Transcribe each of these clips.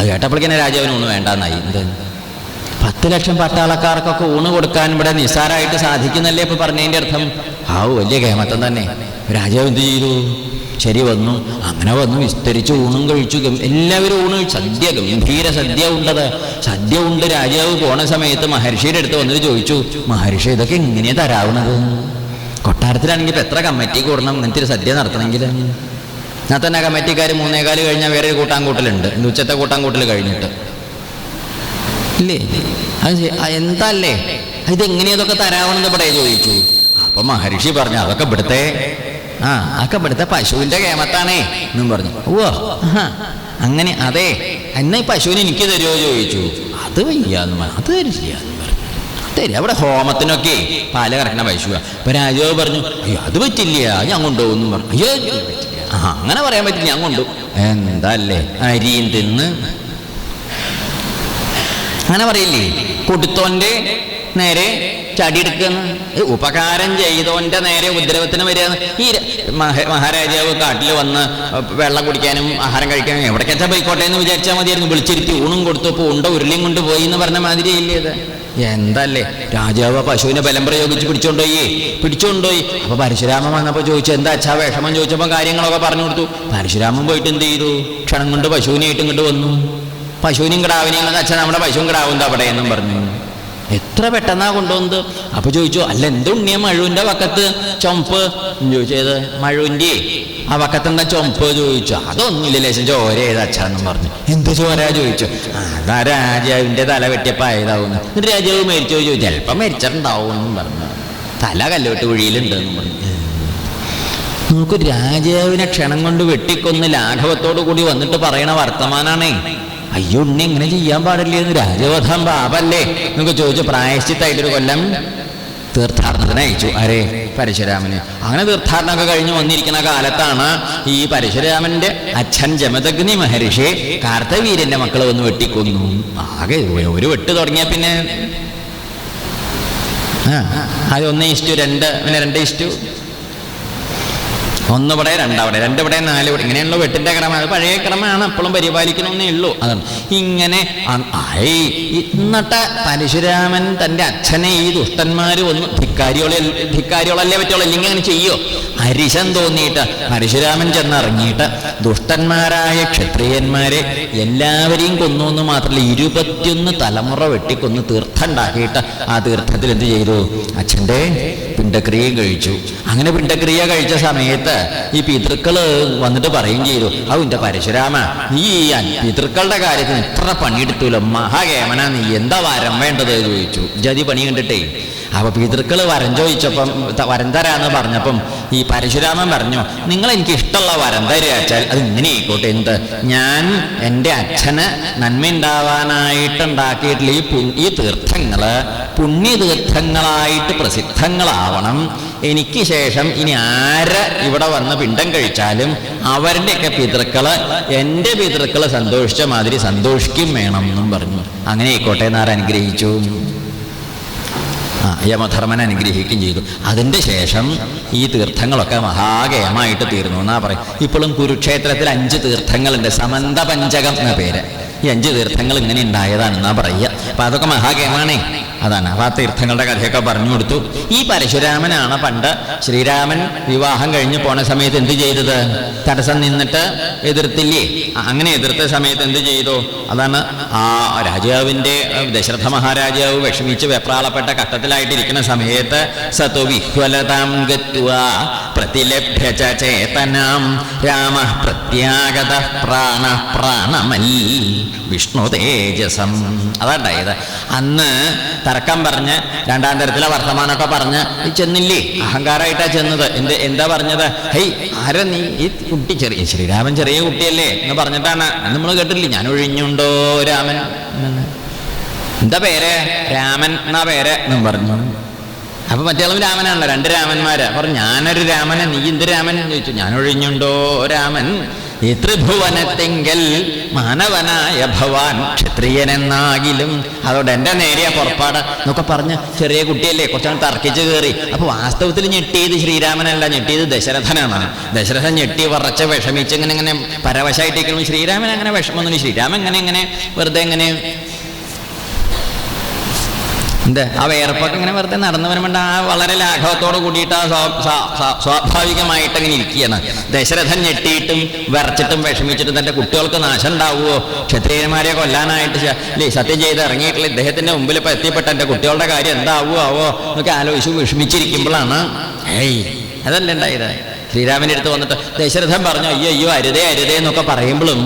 അത് കേട്ടപ്പോഴേക്കന്നെ രാജാവിന് ഊണ് വേണ്ടെന്നായി. എന്ത്? പത്ത് ലക്ഷം പട്ടാളക്കാർക്കൊക്കെ ഊണ് കൊടുക്കാൻ ഇവിടെ നിസ്സാരമായിട്ട് സാധിക്കുന്നല്ലേ ഇപ്പൊ പറഞ്ഞതിന്റെ അർത്ഥം? ആ വലിയ കേമത്തം തന്നെ. രാജാവ് എന്ത് ചെയ്തു? ശരി വന്നു. അങ്ങനെ വന്നു വിസ്തരിച്ച് ഊണും കഴിച്ചു. എല്ലാവരും ഊണ്. സദ്യ ഗംഭീര സദ്യ ഉണ്ടത്. സദ്യ ഉണ്ട്. രാജാവ് പോണ സമയത്ത് മഹർഷിയുടെ അടുത്ത് വന്നിട്ട് ചോദിച്ചു മഹർഷി ഇതൊക്കെ എങ്ങനെയാ തരാവുന്നത്? കൊട്ടാരത്തിലാണെങ്കിൽ ഇപ്പൊ എത്ര കമ്മിറ്റി കൂടണം? ഇങ്ങനത്തെ ഒരു സദ്യ നടത്തണമെങ്കിൽ? എന്നാൽ തന്നെ കമ്മിറ്റിക്കാർ മൂന്നേകാൽ കഴിഞ്ഞാൽ വേറെ ഒരു കൂട്ടാൻകൂട്ടലുണ്ട് ഇന്ന് ഉച്ചത്തെ കൂട്ടാൻകൂട്ടൽ കഴിഞ്ഞിട്ട്. ഇല്ലേ? അത് എന്താല്ലേ? ഇതെങ്ങനെയാ ഇതൊക്കെ തരാവണമെന്ന് ഇവിടെ ചോദിച്ചു. അപ്പൊ മഹർഷി പറഞ്ഞു അതൊക്കെ ഇവിടുത്തെ ആ അതൊക്കെ ഇവിടുത്തെ പശുവിന്റെ കേമത്താണേ എന്നും പറഞ്ഞു. ഓ അങ്ങനെ അതെ. എന്നാ പശുവിന് എനിക്ക് തരുമോ ചോദിച്ചു. അത് വയ്യാന്ന് അത് തരില്ല എന്ന് പറഞ്ഞു തരും. അവിടെ ഹോമത്തിനൊക്കെ പാൽ കറക്കണ പശുവാ. അപ്പൊ രാജാവ് പറഞ്ഞു അയ്യോ അത് പറ്റില്ല ഞാൻ കൊണ്ടുപോകുന്നു പറഞ്ഞു. അയ്യോ അങ്ങനെ പറയാൻ പറ്റില്ല ഞാൻ കൊണ്ടു. എന്തല്ലേ? അരിയും തിന്ന് അങ്ങനെ പറയില്ലേ? കൊടുത്തോന്റെ നേരെ ചടിയെടുക്കുന്ന ഉപകാരം ചെയ്തോന്റെ നേരെ ഉപദ്രവത്തിന് വരിക ഈ മഹാരാജാവ് കാട്ടിൽ വന്ന് വെള്ളം കുടിക്കാനും ആഹാരം കഴിക്കാനും എവിടേക്കാച്ചാൽ പോയിക്കോട്ടെ എന്ന് വിചാരിച്ചാൽ മതിയായിരുന്നു. വിളിച്ചിരുത്തി ഊണും കൊടുത്തപ്പോൾ ഉണ്ട ഉരുളിയും കൊണ്ടുപോയി എന്ന് പറഞ്ഞ മാതിരി ഇല്ലേ ഇത്. എന്തല്ലേ? രാജാവ് പശുവിനെ ബലം പ്രയോഗിച്ച് പിടിച്ചോണ്ടോയി. പിടിച്ചോണ്ടോയി. അപ്പൊ പരശുരാമൻ വന്നപ്പോ ചോദിച്ചു എന്താ അച്ഛാ വിഷമം? ചോദിച്ചപ്പോ കാര്യങ്ങളൊക്കെ പറഞ്ഞു കൊടുത്തു. പരശുരാമൻ പോയിട്ട് എന്ത് ചെയ്തു? ക്ഷണം കൊണ്ട് പശുവിനായിട്ട് ഇങ്ങോട്ട് വന്നു. പശുവിനും കിടാവിനെയും അച്ഛാ അച്ഛൻ നമ്മുടെ പശുവും കിടാവും എന്താ എന്നും പറഞ്ഞു. എത്ര പെട്ടെന്നാ കൊണ്ടുവന്നത്? അപ്പൊ ചോദിച്ചു അല്ല എന്തുണ്ണിയ മഴുവിന്റെ വക്കത്ത്? ചുമപ്പ് ചോദിച്ചു ചോദിച്ചത് മഴുവിന്റെ. ആ വക്കത്ത് എന്താ ചുമപ്പ് ചോദിച്ചു. അതൊന്നുമില്ല ലേശം ചോര ഏത് അച്ഛനെന്നും പറഞ്ഞു. എന്ത് ചോര? ചോദിച്ചു. "ആ, അതാ രാജാവിന്റെ തല വെട്ടിയപ്പായതാവുന്നു എന്നിട്ട് രാജാവ് മരിച്ചു? ചോദിച്ചു. ചിലപ്പോ മരിച്ചിട്ടുണ്ടാവും എന്നും പറഞ്ഞു. തല കല്ലോട്ട് കുഴിയിലുണ്ടെന്നും പറഞ്ഞു. നോക്കൂ രാജാവിനെ ക്ഷണം കൊണ്ട് വെട്ടിക്കൊന്ന് ലാഘവത്തോടു കൂടി വന്നിട്ട് പറയണ വർത്തമാനാണേ. അയ്യോ ഉണ്ണി ഇങ്ങനെ ചെയ്യാൻ പാടില്ലേ എന്ന് രാജവധം പാപല്ലേ എന്നൊക്കെ ചോദിച്ചു പ്രായശ്ചിത്തായിട്ടൊരു കൊല്ലം തീർത്ഥാടനത്തിന് അയച്ചു ആരെ പരശുരാമന് അങ്ങനെ തീർത്ഥാടനമൊക്കെ കഴിഞ്ഞ് വന്നിരിക്കുന്ന കാലത്താണ് ഈ പരശുരാമന്റെ അച്ഛൻ ജമദഗ്നി മഹർഷി കാർത്തവീര്യന്റെ മക്കളെ ഒന്ന് വെട്ടിക്കൊന്നു ആകെ ഒരു വെട്ട് തുടങ്ങിയ പിന്നെ ആ അത് ഒന്ന് ഇഷ്ടു രണ്ട് പിന്നെ രണ്ട് ഇഷ്ടു ഒന്നിവിടെ രണ്ടവിടെ രണ്ടിവിടെ നാല് ഇങ്ങനെയുള്ള വെട്ടിന്റെ ക്രമം. അത് പഴയ ക്രമമാണ്. അപ്പോഴും പരിപാലിക്കണമെന്നേ ഉള്ളൂ. അതാണ്. ഇങ്ങനെ ഇന്നത്തെ പരശുരാമൻ തന്റെ അച്ഛനെ ഈ ദുഷ്ടന്മാര് ഒന്ന് ധിക്കാരിയോളെ ധിക്കാരിയോളല്ലേ പറ്റുള്ളൂ. അല്ലെങ്കിൽ അങ്ങനെ ചെയ്യോ? അരിശം തോന്നിയിട്ട് പരശുരാമൻ ചെന്നിറങ്ങിയിട്ട് ദുഷ്ടന്മാരായ ക്ഷത്രിയന്മാരെ എല്ലാവരെയും കൊന്നു എന്ന് മാത്രമല്ല ഇരുപത്തിയൊന്ന് തലമുറ വെട്ടിക്കൊന്ന് തീർത്ഥണ്ടാക്കിയിട്ട് ആ തീർത്ഥത്തിൽ എന്ത് ചെയ്തു? അച്ഛന്റെ പിണ്ടക്രിയ കഴിച്ചു. അങ്ങനെ പിണ്ടക്രിയ കഴിച്ച സമയത്ത് ഈ പിതൃക്കൾ വന്നിട്ട് പറയുകയും ചെയ്തു എന്റെ പരശുരാമ നീ ഈ പിതൃക്കളുടെ കാര്യത്തിന് ഇത്ര പണിയെടുത്തല്ലോ മഹാകേമന നീ എന്താ വരം വേണ്ടത് ചോദിച്ചു. ജതി പണി കണ്ടിട്ടേ. അപ്പൊ പിതൃക്കൾ വരം ചോദിച്ചപ്പം വരം തരാന്ന് പറഞ്ഞപ്പം ഈ പരശുരാമൻ പറഞ്ഞു നിങ്ങൾ എനിക്ക് ഇഷ്ടമുള്ള വരം തരുക അത് ഇങ്ങനെ ആയിക്കോട്ടെ. എന്ത്? ഞാൻ എന്റെ അച്ഛന് നന്മയുണ്ടാവാനായിട്ടുണ്ടാക്കിയിട്ടുള്ള ഈ ഈ തീർത്ഥങ്ങൾ പുണ്യതീർത്ഥങ്ങളായിട്ട് പ്രസിദ്ധങ്ങളാവണം. എനിക്ക് ശേഷം ഇനി ആര് ഇവിടെ വന്ന് പിണ്ടം കഴിച്ചാലും അവരുടെയൊക്കെ പിതൃക്കൾ എന്റെ പിതൃക്കൾ സന്തോഷിച്ച മാതിരി സന്തോഷിക്കും വേണം എന്നും പറഞ്ഞു. അങ്ങനെ ആയിക്കോട്ടെ എന്നാർ അനുഗ്രഹിച്ചു? ആ യമധർമ്മൻ അനുഗ്രഹിക്കുകയും ചെയ്തു. അതിന്റെ ശേഷം ഈ തീർത്ഥങ്ങളൊക്കെ മഹാഗയമായിട്ട് തീർന്നു എന്നാ പറയും. ഇപ്പോഴും കുരുക്ഷേത്രത്തിൽ അഞ്ച് തീർത്ഥങ്ങളുണ്ട്. സമന്ത പഞ്ചകം എന്ന പേര്. ഈ അഞ്ച് തീർത്ഥങ്ങൾ ഇങ്ങനെ ഉണ്ടായതാണെന്നാ പറയുക. അപ്പൊ അതൊക്കെ മഹാകേമാണേ അതാണ്. അപ്പൊ ആ തീർത്ഥങ്ങളുടെ കഥയൊക്കെ പറഞ്ഞു കൊടുത്തു. ഈ പരശുരാമനാണ് പണ്ട് ശ്രീരാമൻ വിവാഹം കഴിഞ്ഞ് പോണ സമയത്ത് എന്ത് ചെയ്തത്? തടസ്സം നിന്നിട്ട് എതിർത്തില്ലേ? അങ്ങനെ എതിർത്ത സമയത്ത് എന്ത് ചെയ്തു? അതാണ് ആ രാജാവിന്റെ അഹ് ദശരഥ മഹാരാജാവ് വിഷമിച്ച് വെപ്രാളപ്പെട്ട ഘട്ടത്തിലായിട്ടിരിക്കുന്ന സമയത്ത് സത്തു വിഹ്വലതാം ഗത്വ പ്രതിലഭ്യ രാമ പ്രത്യാഗത പ്രാണ പ്രാണമൽ വിഷ്ണു തേജസം. അതാണ്ടായത്. അന്ന് തർക്കം പറഞ്ഞ് രണ്ടാം തരത്തിലെ വർത്തമാനമൊക്കെ പറഞ്ഞ് ഈ ചെന്നില്ലേ? അഹങ്കാരമായിട്ടാ ചെന്നത്. എന്ത് എന്താ പറഞ്ഞത്? ഹൈ ആരാ നീ? ഈ കുട്ടി ചെറിയ ശ്രീരാമൻ ചെറിയ കുട്ടിയല്ലേ? എന്ന് പറഞ്ഞിട്ടാണ്. നമ്മൾ കേട്ടില്ലേ ഞാൻ ഒഴിഞ്ഞുണ്ടോ രാമൻ? എന്താ പേര്? രാമൻ എന്നാ പേര്? എന്നും പറഞ്ഞു. അപ്പൊ മറ്റേളും രാമനാണല്ലോ രണ്ട് രാമന്മാര്. പറഞ്ഞു ഞാനൊരു രാമനെ നീ എന്ത് രാമൻ ചോദിച്ചു? ഞാൻ ഒഴിഞ്ഞുണ്ടോ രാമൻ? ഈ ത്രിഭുവനത്തെങ്കിൽ മാനവനായ ഭവാൻ ക്ഷത്രിയനെന്നാകിലും അതോടെ എന്റെ നേരിയ പുറപ്പാട്. എന്നൊക്കെ പറഞ്ഞ് ചെറിയ കുട്ടിയല്ലേ കുറച്ചാണ് തർക്കിച്ച് കയറി. അപ്പൊ വാസ്തവത്തിൽ ഞെട്ടിയത് ശ്രീരാമനല്ല ഞെട്ടിയത് ദശരഥനാണ്. ദശരഥൻ ഞെട്ടി വറച്ച് വിഷമിച്ച് ഇങ്ങനെ ഇങ്ങനെ പരവശായിട്ടിരിക്കുമ്പോൾ ശ്രീരാമൻ അങ്ങനെ വിഷമം ശ്രീരാമൻ ഇങ്ങനെ ഇങ്ങനെ വെറുതെ ഇങ്ങനെ എന്ത്? ആ വേർപ്പൊക്കെ ഇങ്ങനെ വെറുതെ നടന്നു വരുമ്പോൾ ആ വളരെ ലാഘവത്തോട് കൂടിയിട്ട് ആ സ്വാ- സ്വാ- സ്വാ- സ്വാഭാവികമായിട്ട് അങ്ങനെ ഇരിക്കുകയാണ്. ദശരഥൻ ഞെട്ടിയിട്ടും വിറച്ചിട്ടും വിഷമിച്ചിട്ടും തന്റെ കുട്ടികൾക്ക് നാശം ഉണ്ടാവുമോ ക്ഷത്രിയന്മാരെ കൊല്ലാനായിട്ട് സത്യം ചെയ്ത് ഇറങ്ങിയിട്ടുള്ള ഇദ്ദേഹത്തിന്റെ മുമ്പിൽ ഇപ്പൊ എത്തിപ്പെട്ട എന്റെ കുട്ടികളുടെ കാര്യം എന്താവോ ആവോ എന്നൊക്കെ ആലോചിച്ച് വിഷമിച്ചിരിക്കുമ്പോഴാണ്. ഏയ് അതല്ല ഉണ്ടായത് ശ്രീരാമന്റെ അടുത്ത് വന്നിട്ട് ദശരഥൻ പറഞ്ഞു അയ്യോ അയ്യോ അരുതേ അരുതേ എന്നൊക്കെ പറയുമ്പോഴും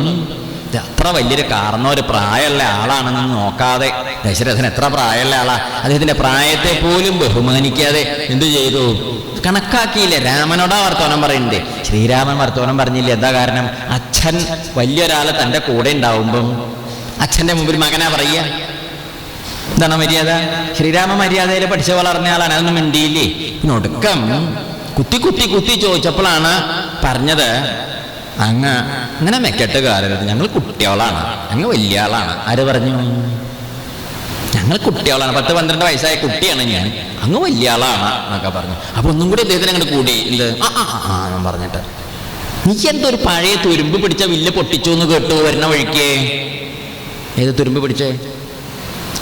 അത്ര വലിയൊരു കാരണം ഒരു പ്രായമുള്ള ആളാണെന്ന് നോക്കാതെ ദശരഥൻ എത്ര പ്രായമുള്ള ആളാ? അദ്ദേഹത്തിന്റെ പ്രായത്തെ പോലും ബഹുമാനിക്കാതെ എന്തു ചെയ്തു? കണക്കാക്കിയില്ല? രാമനോടാ വർത്തമാനം പറയുന്നുണ്ട് ശ്രീരാമൻ വർത്തമാനം പറഞ്ഞില്ല? എന്താ കാരണം? അച്ഛൻ വലിയൊരാൾ തന്റെ കൂടെ ഉണ്ടാവുമ്പം അച്ഛന്റെ മുമ്പിൽ മകനാ പറയുക. എന്താണ് മര്യാദ? ശ്രീരാമ മര്യാദയിൽ പഠിച്ചു വളർന്ന ആളാണ്. അതൊന്നും മിണ്ടിയില്ലേ? ഒടുക്കം കുത്തി കുത്തി കുത്തി ചോദിച്ചപ്പോഴാണ് പറഞ്ഞത് അങ്ങ് അങ്ങനെ മെക്കെട്ട് കാലരുത് ഞങ്ങൾ കുട്ടികളാണ് അങ്ങ് വലിയ ആളാണ് ആര് പറഞ്ഞു? ഞങ്ങൾ കുട്ടികളാണ് പത്ത് പന്ത്രണ്ട് വയസ്സായ കുട്ടിയാണ് ഞാൻ. അങ്ങ് വലിയ ആളാണ് എന്നൊക്കെ പറഞ്ഞു. അപ്പൊ ഒന്നും കൂടി അദ്ദേഹത്തിന് അങ്ങോട്ട് കൂടി. ഇല്ല ആ ആ ആ പറഞ്ഞിട്ട്. നീ എന്തോ ഒരു പഴയ തുരുമ്പ് പിടിച്ച വില്ല് പൊട്ടിച്ചു എന്ന് കേട്ടു വരുന്ന വഴിക്ക്? ഏത് തുരുമ്പ് പിടിച്ചേ?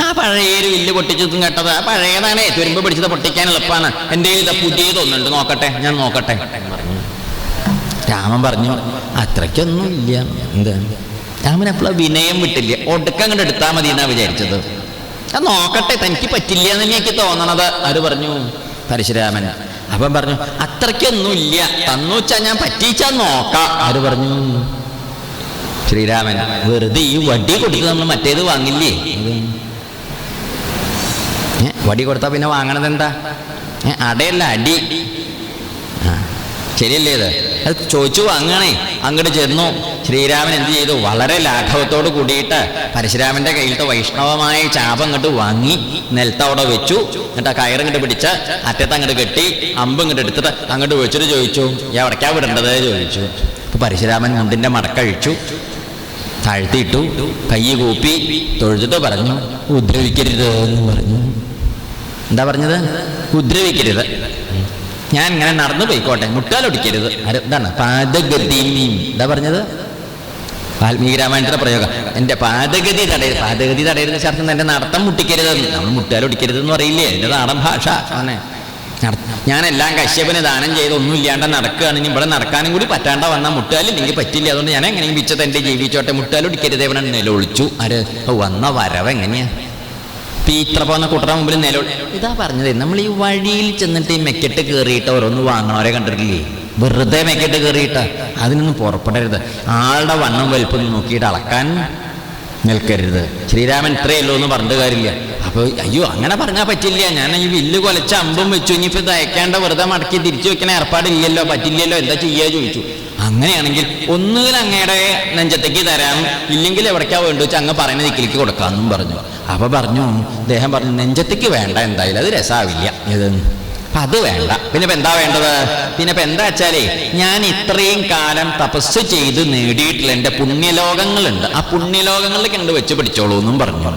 ആ പഴയ ഒരു വില്ല് പൊട്ടിച്ചതും കേട്ടത്. ആ പഴയതാണേ. തുരുമ്പ് പിടിച്ചത് പൊട്ടിക്കാൻ എളുപ്പമാണ് എന്റെ ഇതാ പുതിയതൊന്നുണ്ട്. നോക്കട്ടെ. ഞാൻ നോക്കട്ടെ. പറഞ്ഞു. രാമൻ പറഞ്ഞു അത്രയ്ക്കൊന്നും ഇല്ല എന്ത്? രാമൻ എപ്പോഴും വിനയം വിട്ടില്ല? ഒടുക്കം അങ്ങോട്ട് എടുത്താൽ മതി എന്നാ വിചാരിച്ചത്. അത് നോക്കട്ടെ തനിക്ക് പറ്റില്ല എന്ന് എനിക്ക് തോന്നണത്. ആര് പറഞ്ഞു? പരശുരാമൻ. അപ്പം പറഞ്ഞു അത്രയ്ക്കൊന്നും ഇല്ല ഞാൻ പറ്റിച്ചാ നോക്കാം. ആര് പറഞ്ഞു? ശ്രീരാമൻ. വെറുതെ ഈ വടി കൊടുത്ത് നമ്മൾ മറ്റേത് വാങ്ങില്ലേ? വടി കൊടുത്താൽ പിന്നെ വാങ്ങണത് എന്താ അടയല്ല അടി. ആ, ശരിയല്ലേ ഇത്? അത് ചോദിച്ചു വാങ്ങണേ. അങ്ങോട്ട് ചെന്നു. ശ്രീരാമൻ എന്ത് ചെയ്തു? വളരെ ലാഘവത്തോട് കൂടിയിട്ട് പരശുരാമന്റെ കയ്യിലത്തെ വൈഷ്ണവമായ ചാപം അങ്ങോട്ട് വാങ്ങി നിലത്തവിടെ വെച്ചു. എന്നിട്ട് ആ കയറിങ്ങോട്ട് പിടിച്ച് അറ്റത്ത് അങ്ങോട്ട് കെട്ടി അമ്പ് ഇങ്ങോട്ട് എടുത്തിട്ട് അങ്ങോട്ട് വെച്ചിട്ട് ചോദിച്ചു. ഞാൻ എവിടേക്കാ വിടേണ്ടത്? ചോദിച്ചു. അപ്പൊ പരശുരാമൻ മുണ്ടിന്റെ മടക്കഴിച്ചു. താഴ്ത്തിയിട്ടു കൈ കൂപ്പി തൊഴുതിട്ട് പറഞ്ഞു ഉദ്രവിക്കരുത് എന്ന് പറഞ്ഞു. എന്താ പറഞ്ഞത്? ഉദ്രവിക്കരുത്. ഞാൻ ഇങ്ങനെ നടന്നു പോയിക്കോട്ടെ. മുട്ടാലൊടിക്കരുത് എന്താണ് പാദഗതി എന്താ പറഞ്ഞത്? വാൽമീകി രാമായണത്തിലെ പ്രയോഗം. എന്റെ പാദഗതി തടയരുത്. പാദഗതി തടയരുത് ശാസ്ത്രം. എന്റെ നടത്തം മുട്ടിക്കരുത്. നമ്മൾ മുട്ടാലൊടിക്കരുത് എന്ന് പറയില്ലേ? എന്റെ നാടൻ ഭാഷ. അങ്ങനെ. ഞാനെല്ലാം കശ്യപന് ദാനം ചെയ്ത് ഒന്നും ഇല്ലാണ്ട് നടക്കുകയാണ്. ഇനി ഇവിടെ നടക്കാനും കൂടി പറ്റാണ്ട വന്ന മുട്ടാലും എനിക്ക് പറ്റില്ല. അതുകൊണ്ട് ഞാൻ എങ്ങനെയും വിച്ചത് എന്റെ ജീവിച്ചോട്ടെ. മുട്ടാലൊടിക്കരുത് ഇവനെ നിലൊളിച്ചു ആര്? വന്ന വരവ് എങ്ങനെയാ ഇത്ര പോകുന്ന കുട്ടറ മുമ്പിൽ നിലവിൽ ഇതാ പറഞ്ഞത് നമ്മൾ ഈ വഴിയിൽ ചെന്നിട്ട് ഈ മെക്കെട്ട് കയറിയിട്ട് ഓരോന്ന് വാങ്ങണവരെ കണ്ടിട്ടില്ലേ? വെറുതെ മെക്കെട്ട് കയറിയിട്ട് അതിനൊന്നും പുറപ്പെടരുത്. ആളുടെ വണ്ണം വലുപ്പം നോക്കിയിട്ട് അളക്കാൻ നിൽക്കരുത്. ശ്രീരാമൻ ഇത്രയല്ലോ എന്ന് പറഞ്ഞിട്ട് കാര്യമില്ല. അപ്പോൾ അയ്യോ അങ്ങനെ പറഞ്ഞാൽ പറ്റില്ല. ഞാൻ ഈ വില്ല് കൊലച്ച അമ്പും വെച്ചു. ഇനിയിപ്പോൾ ഇത് അയക്കേണ്ട വെറുതെ മടക്കി തിരിച്ചു വെക്കണ ഏർപ്പാടില്ലല്ലോ പറ്റില്ലല്ലോ എന്താ ചെയ്യുക ചോദിച്ചു. അങ്ങനെയാണെങ്കിൽ ഒന്നുകിൽ അങ്ങയുടെ നെഞ്ചത്തേക്ക് തരാം. ഇല്ലെങ്കിൽ എവിടേക്കാ വേണ്ടു വെച്ചാൽ അങ്ങ് പറയുന്ന ദിക്കിലേക്ക് കൊടുക്കാമെന്നും പറഞ്ഞു. അപ്പം പറഞ്ഞു അദ്ദേഹം പറഞ്ഞു നെഞ്ചത്തേക്ക് വേണ്ട എന്തായാലും അത് രസാവില്ല. ഇത് അപ്പം അത് വേണ്ട. പിന്നെ ഇപ്പം എന്താ വേണ്ടത്? പിന്നെ ഇപ്പം എന്താ വെച്ചാലേ ഞാൻ ഇത്രയും കാലം തപസ് ചെയ്ത് നേടിയിട്ടുള്ള എന്റെ പുണ്യലോകങ്ങളുണ്ട്. ആ പുണ്യലോകങ്ങളിലേക്ക് കണ്ട് വെച്ച് പിടിച്ചോളൂ എന്നും പറഞ്ഞു.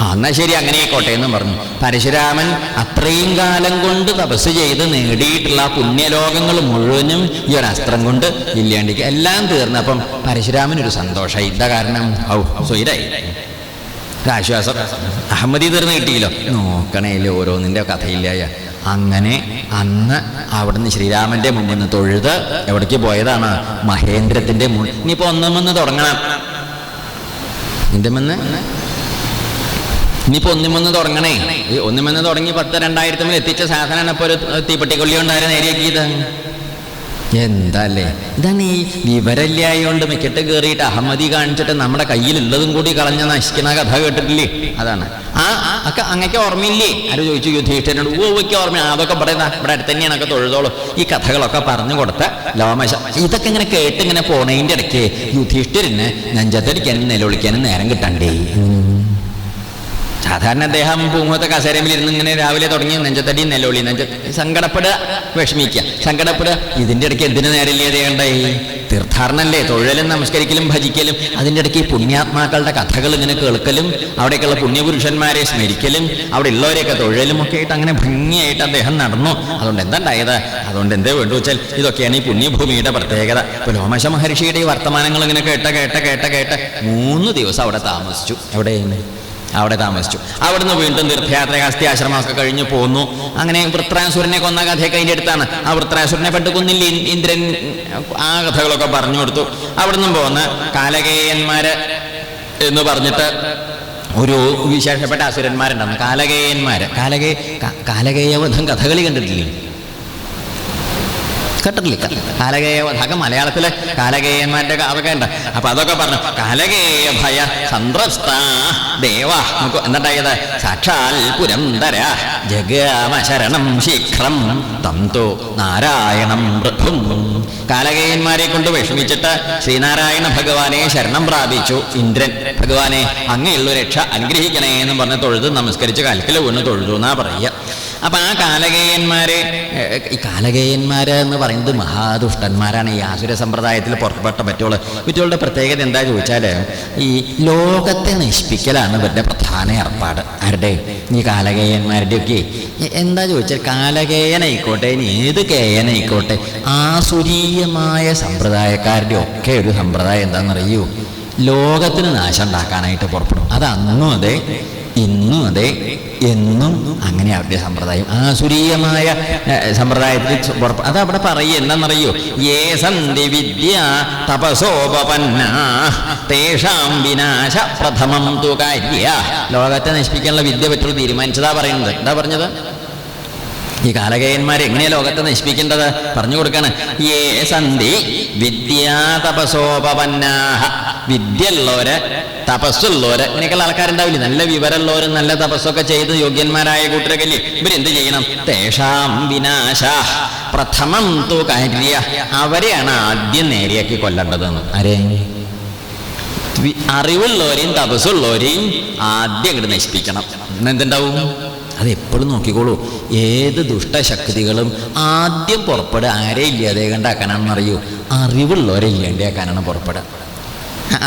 ആ എന്നാൽ ശരി അങ്ങനെ എന്ന് പറഞ്ഞു. പരശുരാമൻ അത്രയും കാലം കൊണ്ട് തപസ് ചെയ്ത് നേടിയിട്ടുള്ള ആ പുണ്യലോകങ്ങൾ മുഴുവനും ഈ ഒരു അസ്ത്രം കൊണ്ട് ഇല്ലാണ്ടിക്ക് എല്ലാം തീർന്നു അപ്പം പരശുരാമൻ ഒരു സന്തോഷമായി. ഇതാ കാരണം ഔ സ്വൈരായി. ഒരാശ്വാസം അഹമ്മദി തീർന്ന് കിട്ടിയില്ലോ. നോക്കണേൽ ഓരോന്നിന്റെ കഥയില്ലായ. അങ്ങനെ അന്ന് അവിടുന്ന് ശ്രീരാമന്റെ മുമ്പിൽ നിന്ന് തൊഴുത് എവിടേക്ക് പോയതാണ്? മഹേന്ദ്രത്തിന്റെ മുൻ ഒന്നും ഒന്നുമെന്ന് തുടങ്ങണം. എന്തുമെന്ന് ഇനിയിപ്പോ ഒന്നിമൊന്ന് തുടങ്ങണേ. ഒന്നിമൊന്ന് തുടങ്ങി പത്ത് രണ്ടായിരത്തി മുതൽ എത്തിച്ച സാധനമാണ് ഇപ്പൊ ഒരു തീപ്പെട്ടിക്കൊള്ളി കൊണ്ടാരും നേരെയാക്കിയത്. എന്തല്ലേ? ഇതാണ് ഈ വിവരല്ലായോണ്ട് മിക്കട്ട് കയറിയിട്ട് അഹമ്മദി കാണിച്ചിട്ട് നമ്മുടെ കയ്യിലുള്ളതും കൂടി കളഞ്ഞ നശിക്കുന്ന കഥ കേട്ടിട്ടില്ലേ? അതാണ്. ആ ഒക്കെ അങ്ങക്ക് ഓർമ്മയില്ലേ? ആര് ചോദിച്ചു? യുധിഷ്ഠിരനോട്. ഓവയ്ക്ക് ഓർമ്മ. അതൊക്കെ പറയുന്ന ഇവിടെ അടുത്ത് തന്നെയാണ്. ഒക്കെ തൊഴുതോളൂ. ഈ കഥകളൊക്കെ പറഞ്ഞു കൊടുത്ത ലോമശ ഇതൊക്കെ ഇങ്ങനെ കേട്ട് ഇങ്ങനെ പോണതിന്റെ ഇടയ്ക്ക് യുധിഷ്ഠിരന് നെഞ്ചത്തടിക്കാനും നിലവിളിക്കാനും നേരം കിട്ടണ്ടേ? സാധാരണ അദ്ദേഹം പൂമുഖത്തെ കസേരയിൽ ഇരുന്ന് ഇങ്ങനെ രാവിലെ തുടങ്ങി നെഞ്ചത്തടി നെല്ലോളി നെഞ്ച സങ്കടപ്പെടുക വിഷമിക്കുക സങ്കടപ്പെടുക ഇതിന്റെ ഇടയ്ക്ക് എന്തിനു നേരില്ലേ ചെയ്യണ്ടായി തീർത്ഥാടനല്ലേ തൊഴിലും നമസ്കരിക്കലും ഭജിക്കലും അതിന്റെ ഇടയ്ക്ക് പുണ്യാത്മാക്കളുടെ കഥകൾ ഇങ്ങനെ കേൾക്കലും അവിടേക്കുള്ള പുണ്യപുരുഷന്മാരെ സ്മരിക്കലും അവിടെ ഉള്ളവരെയൊക്കെ തൊഴിലും ഒക്കെ ആയിട്ട് അങ്ങനെ ഭംഗിയായിട്ട് അദ്ദേഹം നടന്നു. അതുകൊണ്ട് എന്തുണ്ടായത് അതുകൊണ്ട് എന്തേ വേണ്ടു വെച്ചാൽ ഇതൊക്കെയാണ് ഈ പുണ്യഭൂമിയുടെ പ്രത്യേകത. ഇപ്പൊ ലോമശ മഹർഷിയുടെ ഈ വർത്തമാനങ്ങൾ ഇങ്ങനെ കേട്ട കേട്ട കേട്ട കേട്ട മൂന്ന് ദിവസം അവിടെ താമസിച്ചു. എവിടെയാണ്? അവിടെ താമസിച്ചു. അവിടുന്ന് വീണ്ടും തീർത്ഥയാത്ര ഹസ്തി ആശ്രമമൊക്കെ കഴിഞ്ഞ് പോന്നു. അങ്ങനെ വൃത്രാസുരനെ കൊന്ന കഥയൊക്കെ അതിന്റെ അടുത്താണ്. ആ വൃത്രാസുരനെ പെട്ട് കൊന്നില്ല ഇന്ദ്രൻ ആ കഥകളൊക്കെ പറഞ്ഞു കൊടുത്തു. അവിടുന്ന് പോന്ന് കാലകേയന്മാര് എന്ന് പറഞ്ഞിട്ട് ഒരു വിശേഷപ്പെട്ട അസുരന്മാരുണ്ടായിരുന്നു. കാലകേയന്മാര്. കാലകേ കാലകേയവധം കഥകളി കണ്ടിട്ടില്ലേ? കേട്ടിട്ടില്ലേ. കാലകേയ അതൊക്കെ മലയാളത്തിലെ കാലകേയന്മാരുടെ അതൊക്കെ ഉണ്ട്. അപ്പൊ അതൊക്കെ പറഞ്ഞു. കാലകേയ ഭയ സന്ത്രസ്ത ദേവ. നമുക്ക് എന്നിട്ടായത്? സാക്ഷാൽ പുരന്തര ജഗാമശരണം ശീഘ്രം തന്തോ നാരായണം പ്രഭും കാലകേയന്മാരെ കൊണ്ട് വിഷമിച്ചിട്ട് ശ്രീനാരായണ ഭഗവാനെ ശരണം പ്രാപിച്ചു. ഇന്ദ്രൻ ഭഗവാനെ അങ്ങയുള്ള രക്ഷ അനുഗ്രഹിക്കണേ എന്ന് പറഞ്ഞ് തൊഴുത് നമസ്കരിച്ച് കൽക്കൽ വീണ് തൊഴുതു എന്നാ പറയുക. അപ്പൊ ആ കാലകേയന്മാരെ ഈ കാലകേയന്മാര് എന്ന് പറയുന്നത് മഹാദുഷ്ടന്മാരാണ്. ഈ ആസുര സമ്പ്രദായത്തിൽ പുറപ്പെട്ട പറ്റുള്ളൂ പറ്റുകളുടെ പ്രത്യേകത എന്താ ചോദിച്ചാൽ ഈ ലോകത്തെ നശിപ്പിക്കലാണ് ഇവരുടെ പ്രധാന ഏർപ്പാട്. ആരുടെ? ഈ കാലകേയന്മാരുടെ ഒക്കെ എന്താ ചോദിച്ചാൽ കാലകേയനായിക്കോട്ടെ ഇനി ഏത് കേയനായിക്കോട്ടെ ആസുരീയമായ സമ്പ്രദായക്കാരുടെ ഒക്കെ ഒരു സമ്പ്രദായം എന്താണെന്നറിയൂ? ലോകത്തിന് നാശം ഉണ്ടാക്കാനായിട്ട് പുറപ്പെടും. അത് അന്നും അതെ ഇന്നും അതെ എന്നും അങ്ങനെ അവരുടെ സമ്പ്രദായം ആസുരീയമായ സമ്പ്രദായത്തിൽ അത് അവിടെ പറയുക എന്താണെന്നറിയോ ഏ സന്ധി വിദ്യ തപസോപന്ന തേഷാം വിനാശ പ്രഥമം തുകാര്യ ലോകത്തെ നശിപ്പിക്കാനുള്ള വിദ്യ പറ്റുള്ളൂ തീരുമാനിച്ചതാ പറയുന്നത്. എന്താ പറഞ്ഞത്? ഈ കാലകേയന്മാർ എങ്ങനെയാ ലോകത്തെ നശിപ്പിക്കേണ്ടത്? പറഞ്ഞു കൊടുക്കാണ്. ഏ സന്ധി വിദ്യാ തപസോപന്നാഹ വിദ്യയുള്ളവര് തപസ്സുള്ളവര് ഇങ്ങനെയൊക്കെയുള്ള ആൾക്കാരുണ്ടാവില്ലേ? നല്ല വിവരമുള്ളവരും നല്ല തപസ്സൊക്കെ ചെയ്ത് യോഗ്യന്മാരായ കൂട്ടരൊക്കെ ഇല്ലേ ഇവരെന്ത് ചെയ്യണം? തേഷാം വിനാശ. പ്രഥമം തൂ കാര്യ. അവരെയാണ് ആദ്യം നേരെയാക്കി കൊല്ലേണ്ടതെന്ന്. ആരേ? അറിവുള്ളവരെയും തപസ്സുള്ളവരെയും ആദ്യം ഇങ്ങോട്ട് നശിപ്പിക്കണം. എന്നെന്തുണ്ടാവും അത് എപ്പോഴും നോക്കിക്കോളൂ. ഏത് ദുഷ്ടശക്തികളും ആദ്യം പുറപ്പെടുക. ആരെ ഇല്ലാതെ കണ്ടാക്കാനാണെന്നറിയൂ അറിവുള്ളവരെ ഇല്ലാണ്ടാക്കാനാണ് പുറപ്പെടുക.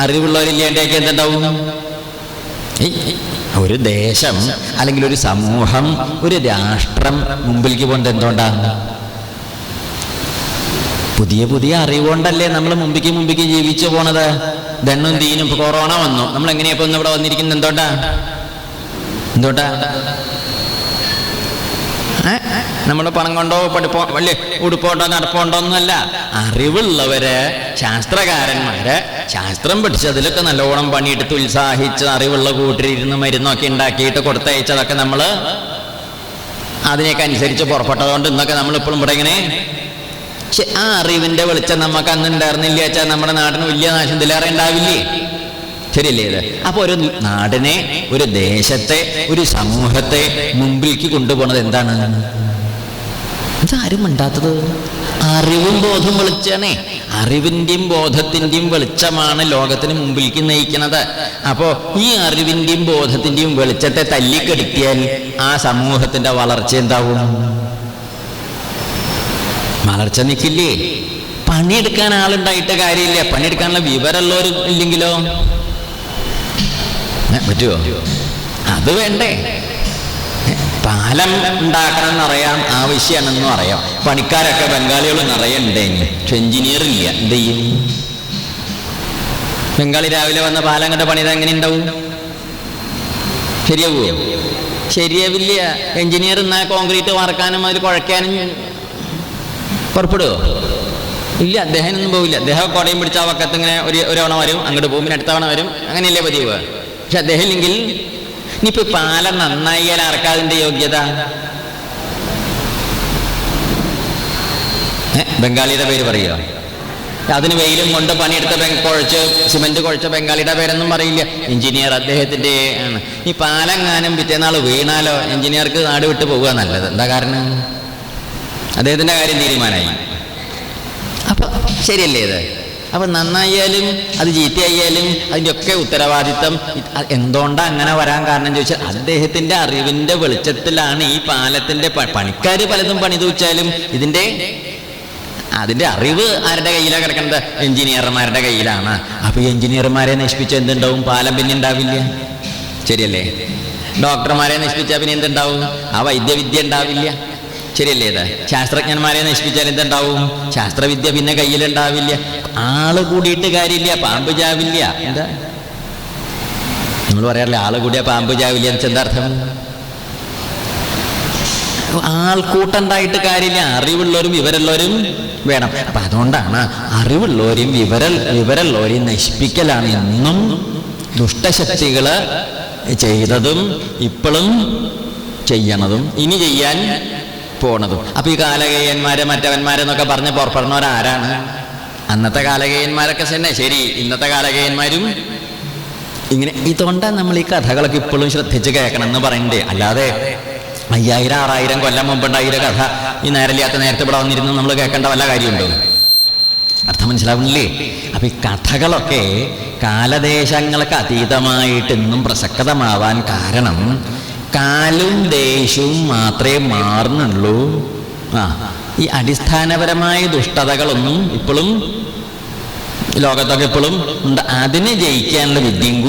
അറിവുള്ളവരെ എന്തുണ്ടാവും ഒരു ദേശം അല്ലെങ്കിൽ ഒരു സമൂഹം ഒരു രാഷ്ട്രം മുമ്പിലേക്ക് പോകുന്നത് എന്തുകൊണ്ടാണ് പുതിയ പുതിയ അറിവുകൊണ്ടല്ലേ നമ്മൾ മുമ്പിക്ക് മുമ്പിക്ക് ജീവിച്ചു പോണത്. ദണ്ണും തീനും കൊറോണ വന്നു. നമ്മൾ എങ്ങനെയാ ഇപ്പൊ ഇവിടെ വന്നിരിക്കുന്നത്? എന്തോട്ടാ എന്തോട്ടാ നമ്മൾ പണം കൊണ്ടോ പഠിപ്പോ വലിയ ഉടുപ്പോണ്ടോ നടപ്പോണ്ടോ ഒന്നുമല്ല അറിവുള്ളവര് ശാസ്ത്രകാരന്മാര് ശാസ്ത്രം പഠിച്ചതിലൊക്കെ നല്ലോണം പണിയെടുത്ത് ഉത്സാഹിച്ച് അറിവുള്ള കൂട്ടിലിരുന്ന് മരുന്നൊക്കെ ഉണ്ടാക്കിയിട്ട് കൊടുത്തയച്ചതൊക്കെ നമ്മൾ അതിനെയൊക്കെ അനുസരിച്ച് പുറപ്പെട്ടതുകൊണ്ട് ഇന്നൊക്കെ നമ്മൾ ഇപ്പോഴും ഇവിടെ ഇങ്ങനെ ആ അറിവിന്റെ വെളിച്ചം നമുക്ക് അന്ന് ഉണ്ടായിരുന്നില്ല വെച്ചാൽ നമ്മുടെ നാടിന് വലിയ നാശം ഇതിലേറെ ഉണ്ടാവില്ലേ? ശരിയല്ലേ അപ്പൊ ഒരു നാടിനെ ഒരു ദേശത്തെ ഒരു സമൂഹത്തെ മുമ്പിലേക്ക് കൊണ്ടുപോകുന്നത് എന്താണ്? ഇതാരും മിണ്ടാത്തത്? അറിവും ബോധം വെളിച്ചാണേ അറിവിന്റെയും ബോധത്തിന്റെയും വെളിച്ചമാണ് ലോകത്തിന് മുമ്പിലേക്ക് നയിക്കുന്നത്. അപ്പോ ഈ അറിവിന്റെയും ബോധത്തിന്റെയും വെളിച്ചത്തെ തല്ലിക്കെടുത്തിയാൽ ആ സമൂഹത്തിന്റെ വളർച്ച എന്താവും? വളർച്ച നിൽക്കില്ലേ പണിയെടുക്കാൻ ആളുണ്ടായിട്ട് കാര്യമില്ല. പണിയെടുക്കാനുള്ള വിവരമുള്ളവർ ഇല്ലെങ്കിലോ? പറ്റുമോ അത് വേണ്ടേ? പാലം ഉണ്ടാക്കണം എന്നറിയാം. ആവശ്യമാണെന്നും അറിയാം. പണിക്കാരൊക്കെ ബംഗാളികൾ നിറയെ ഉണ്ടെങ്കിൽ പക്ഷെ എഞ്ചിനീയർ ഇല്ല. എന്ത് ചെയ്യും? ബംഗാളി രാവിലെ വന്ന പാലം കണ്ട പണിത് എങ്ങനെ ഉണ്ടാവും? ശരിയാവോ? ശരിയാവില്ല. എഞ്ചിനീയർ എന്നാൽ കോൺക്രീറ്റ് വറക്കാനും അതിൽ കുഴക്കാനും പുറപ്പെടുവോ? ഇല്ല അദ്ദേഹം ഒന്നും പോവില്ല. അദ്ദേഹം കുടയും പിടിച്ച വക്കത്ത് ഇങ്ങനെ ഒരു ഒരു തവണ വരും അങ്ങോട്ട് പോകും പിന്നെ അടുത്ത തവണ വരും. അങ്ങനെയല്ലേ പതിവ്? പക്ഷെ അദ്ദേഹം ഇല്ലെങ്കിൽ ഇനിയിപ്പോ പാലം നന്നായാൽ ആർക്കാതിന്റെ യോഗ്യത? ഏ, ബംഗാളിയുടെ പേര് പറയുക അതിന് വെയിലും കൊണ്ട് പണിയെടുത്ത കുഴച്ച് സിമെന്റ് കുഴച്ച ബംഗാളിയുടെ പേരൊന്നും പറയില്ല. എഞ്ചിനീയർ അദ്ദേഹത്തിന്റെ ആണ്. ഈ പാലങ്ങാനും പിറ്റേന്നാൾ വീണാലോ എഞ്ചിനീയർക്ക് നാട് വിട്ട് പോവുക നല്ലത്. എന്താ കാരണം? അദ്ദേഹത്തിന്റെ കാര്യം തീരുമാനമായി. അപ്പൊ ശരിയല്ലേ ഇത്? അപ്പൊ നന്നായാലും അത് ചീത്തയായാലും അതിന്റെ ഒക്കെ ഉത്തരവാദിത്തം എന്തുകൊണ്ടാണ് എന്തുകൊണ്ടാ അങ്ങനെ വരാൻ കാരണം ചോദിച്ചാൽ അദ്ദേഹത്തിന്റെ അറിവിന്റെ വെളിച്ചത്തിലാണ് ഈ പാലത്തിന്റെ പണിക്കാർ പലതും പണിതു വെച്ചാലും ഇതിന്റെ അതിന്റെ അറിവ് ആരുടെ കയ്യിലാണ് കിടക്കുന്നത്? എഞ്ചിനീയർമാരുടെ കയ്യിലാണ്. അപ്പൊ ഈ എഞ്ചിനീയർമാരെ നശിപ്പിച്ച എന്തുണ്ടാവും? പാലം പിന്നെ ഉണ്ടാവില്ല. ശരിയല്ലേ? ഡോക്ടർമാരെ നശിപ്പിച്ചാൽ പിന്നെ എന്തുണ്ടാവും? ആ വൈദ്യവിദ്യ ഉണ്ടാവില്ല. ശരിയല്ലേ ഇത്? ശാസ്ത്രജ്ഞന്മാരെ നശിപ്പിച്ചാൽ എന്തുണ്ടാവും? ശാസ്ത്രവിദ്യ പിന്നെ കയ്യിലുണ്ടാവില്ല. ആൾ കൂടിയിട്ട് കാര്യമില്ല പാമ്പ് ചാവില്ല. എന്താ? നമ്മൾ പറയാറില്ല ആൾ കൂടിയ പാമ്പ് ചാവില്ല എന്ന് വെച്ചാൽ എന്താ അർത്ഥം ആൾക്കൂട്ടുണ്ടായിട്ട് കാര്യമില്ല അറിവുള്ളവരും വിവരമുള്ളവരും വേണം. അപ്പൊ അതുകൊണ്ടാണ് അറിവുള്ളവരെയും വിവര വിവരമുള്ളവരെയും നശിപ്പിക്കലാണ് എന്നും ദുഷ്ടശക്തികൾ ചെയ്തതും ഇപ്പോഴും ചെയ്യണതും. ഇനി ചെയ്യാൻ പോണതും. അപ്പൊ ഈ കാലകേയന്മാരെ മറ്റവന്മാരെന്നൊക്കെ പറഞ്ഞ് പുറപ്പെടുന്നവരാരാണ് അന്നത്തെ കാലകേയന്മാരൊക്കെ തന്നെ ശരി ഇന്നത്തെ കാലകേയന്മാരും ഇങ്ങനെ ഇതുകൊണ്ടാണ് നമ്മൾ ഈ കഥകളൊക്കെ ഇപ്പോഴും ശ്രദ്ധിച്ച് കേൾക്കണം എന്ന് പറയണ്ടേ. അല്ലാതെ അയ്യായിരം ആറായിരം കൊല്ലം മുമ്പുണ്ടായ കഥ ഈ നേരല്ലാത്ത നേരത്തെ ഇവിടെ വന്നിരുന്നു നമ്മൾ കേൾക്കേണ്ട വല്ല കാര്യമുണ്ടോ? അർത്ഥം മനസ്സിലാവുന്നില്ലേ? അപ്പൊ ഈ കഥകളൊക്കെ കാലദേശങ്ങൾക്ക് അതീതമായിട്ട് ഇന്നും പ്രസക്തമാവാൻ കാരണം കാലും ദേഷ്യവും മാത്രമേ മാറുന്നുള്ളൂ. ആ ഈ അടിസ്ഥാനപരമായ ദുഷ്ടതകളൊന്നും ഇപ്പോഴും ലോകത്തൊക്കെ ഇപ്പോഴും അതിനെ ജയിക്കാനുള്ള വിദ്യയും